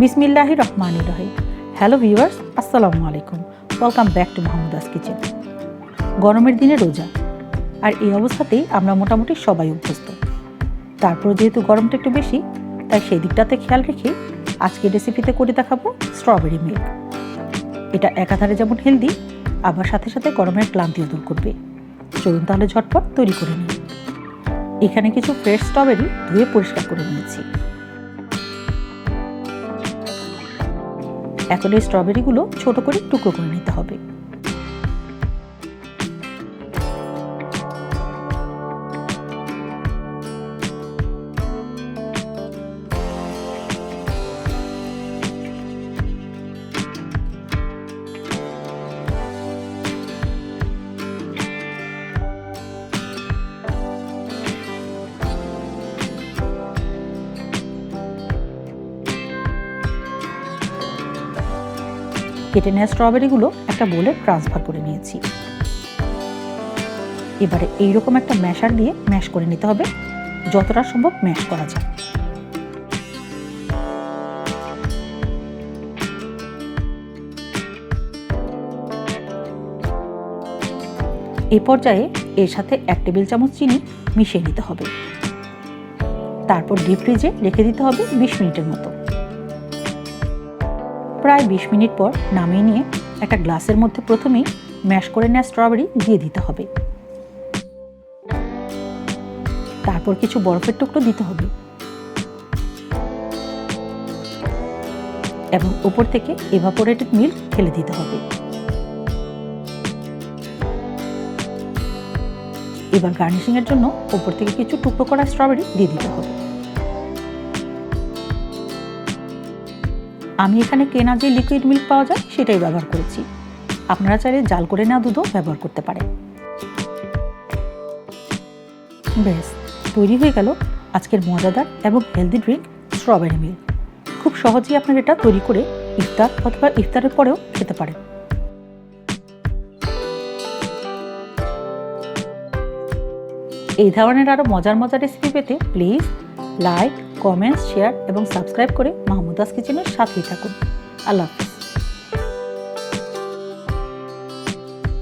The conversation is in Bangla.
বিসমিল্লাহি রহমান রহিম। হ্যালো ভিউয়ার্স, আসসালামু আলাইকুম। Welcome back to Mahmuda's kitchen গরমের দিনে রোজা। আর এই অবস্থাতেই আমরা মোটামুটি সবাই অভ্যস্ত। তারপর যেহেতু গরমটা একটু বেশি, তাই সেই দিকটাতে খেয়াল রেখে আজকে রেসিপিতে করে দেখাবো স্ট্রবেরি মিল্ক এটা একাধারে যেমন হেলদি আবার সাথে সাথে গরমের ক্লান্তিও দূর করবে। চলুন তাহলে ঝটপট তৈরি করে নিই। এখানে কিছু ফ্রেশ স্ট্রবেরি ধুয়ে পরিষ্কার করে নিয়েছি। এখন এই স্ট্রবেরিগুলো ছোট করে টুকরো করে নিতে হবে। কেটে নেওয়া স্ট্রবেরিগুলো একটা বোলে ট্রান্সফার করে নিয়েছি। এবারে এইরকম একটা ম্যাশার দিয়ে ম্যাশ করে নিতে হবে, যতটা সম্ভব ম্যাশ করা যায়। এ পর্যায়ে এর সাথে এক টেবিল চামচ চিনি মিশিয়ে নিতে হবে। তারপর ডিপ ফ্রিজে রেখে দিতে হবে বিশ মিনিটের মতো। প্রায় বিশ মিনিট পর নামিয়ে নিয়ে একটা গ্লাসের মধ্যে প্রথমেই ম্যাশ করে নেওয়া স্ট্রবেরি দিয়ে দিতে হবে। তারপর কিছু বরফের টুকরো দিতে হবে। এবং উপর থেকে এভাপোরেটেড মিল্ক ফেলে দিতে হবে। এবার গার্নিশিং এর জন্য উপর থেকে কিছু টুকরো করা স্ট্রবেরি দিয়ে দিতে হবে। আমি এখানে কেনা যে লিকুইড মিল্ক পাওয়া যায়, সেটাই ব্যবহার করেছি। আপনারা চাইলে জাল করে নেওয়া দুধও ব্যবহার করতে পারেন। ব্যাস, তৈরি হয়ে গেল আজকের মজাদার এবং হেলদি ড্রিঙ্ক স্ট্রবেরি মিল্ক খুব সহজেই আপনারা এটা তৈরি করে ইফতার অথবা ইফতারের পরেও খেতে পারেন। এই ধরনের আরও মজার মজার রেসিপি পেতে প্লিজ লাইক কমেন্টস শেয়ার এবং সাবস্ক্রাইব করে মাহমুদাস কিচেনের সাথেই থাকুন আল্লাহ।